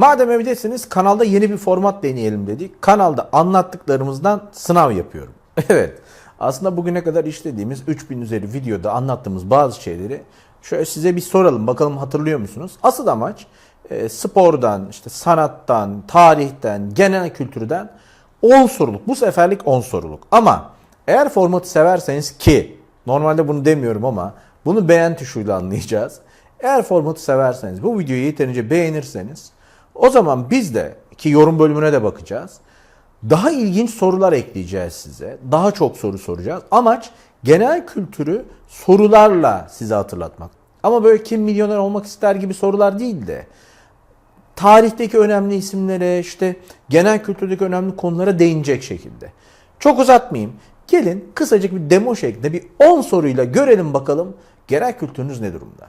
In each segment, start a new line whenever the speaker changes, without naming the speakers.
Madem evdesiniz kanalda yeni bir format deneyelim dedik. Kanalda anlattıklarımızdan sınav yapıyorum. Evet. Aslında bugüne kadar işlediğimiz 3000 üzeri videoda anlattığımız bazı şeyleri şöyle size bir soralım. Bakalım hatırlıyor musunuz? Asıl amaç e, spordan, işte sanattan, tarihten, genel kültürden 10 soruluk. Bu seferlik 10 soruluk. Ama eğer formatı severseniz ki normalde bunu demiyorum ama bunu beğen tuşuyla anlayacağız. Eğer formatı severseniz, bu videoyu yeterince beğenirseniz o zaman biz de ki yorum bölümüne de bakacağız. Daha ilginç sorular ekleyeceğiz size. Daha çok soru soracağız. Amaç genel kültürü sorularla size hatırlatmak. Ama böyle kim milyoner olmak ister gibi sorular değil de tarihteki önemli isimlere, işte genel kültürdeki önemli konulara değinecek şekilde. Çok uzatmayayım. Gelin kısacık bir demo şeklinde bir 10 soruyla görelim bakalım genel kültürünüz ne durumda?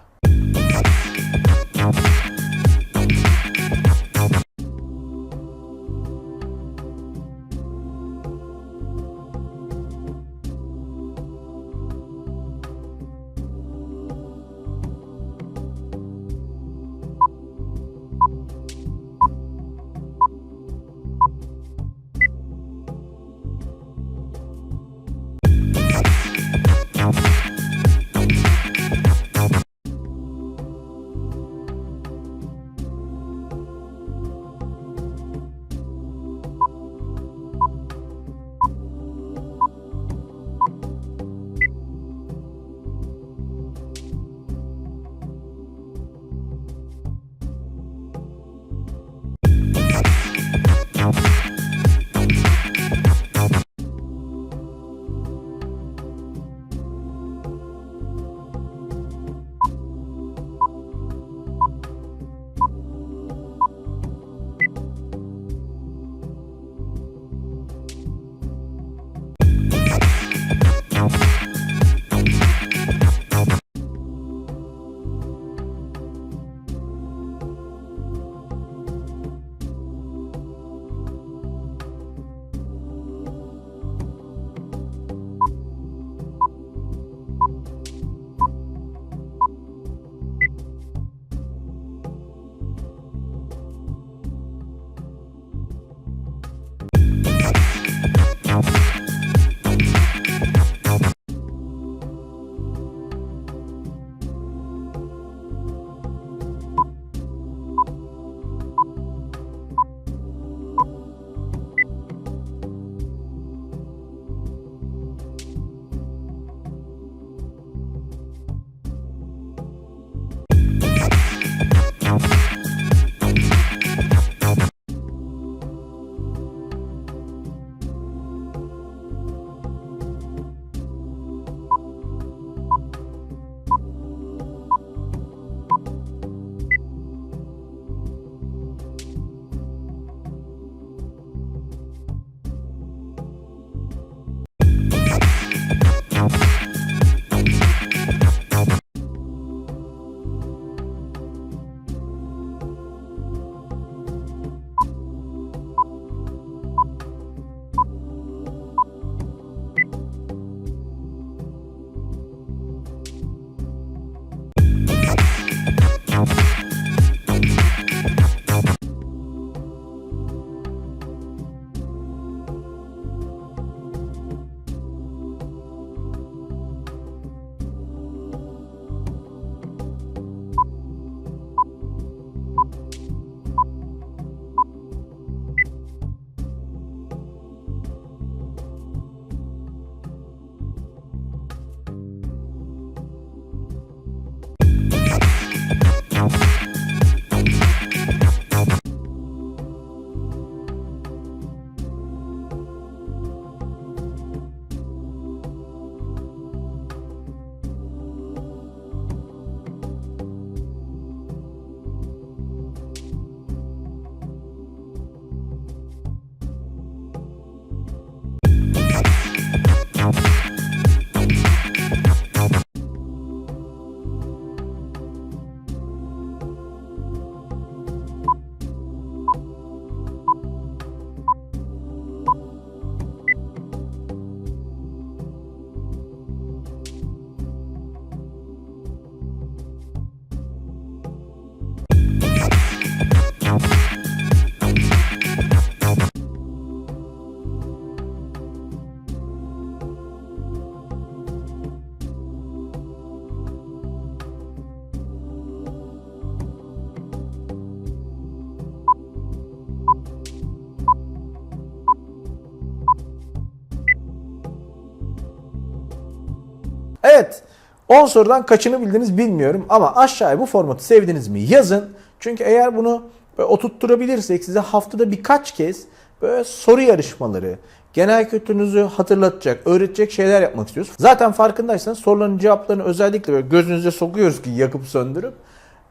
Evet 10 sorudan kaçını bildiniz bilmiyorum ama aşağıya bu formatı sevdiniz mi yazın. Çünkü eğer bunu oturtturabilirsek size haftada birkaç kez böyle soru yarışmaları, genel kültürünüzü hatırlatacak, öğretecek şeyler yapmak istiyoruz. Zaten farkındaysanız soruların cevaplarını özellikle böyle gözünüze sokuyoruz ki yakıp söndürüp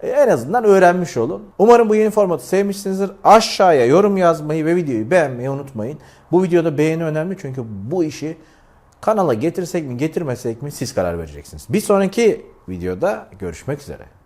e, en azından öğrenmiş olun. Umarım bu yeni formatı sevmişsinizdir. Aşağıya yorum yazmayı ve videoyu beğenmeyi unutmayın. Bu videoda beğeni önemli çünkü bu işi kanala getirsek mi getirmesek mi siz karar vereceksiniz. Bir sonraki videoda görüşmek üzere.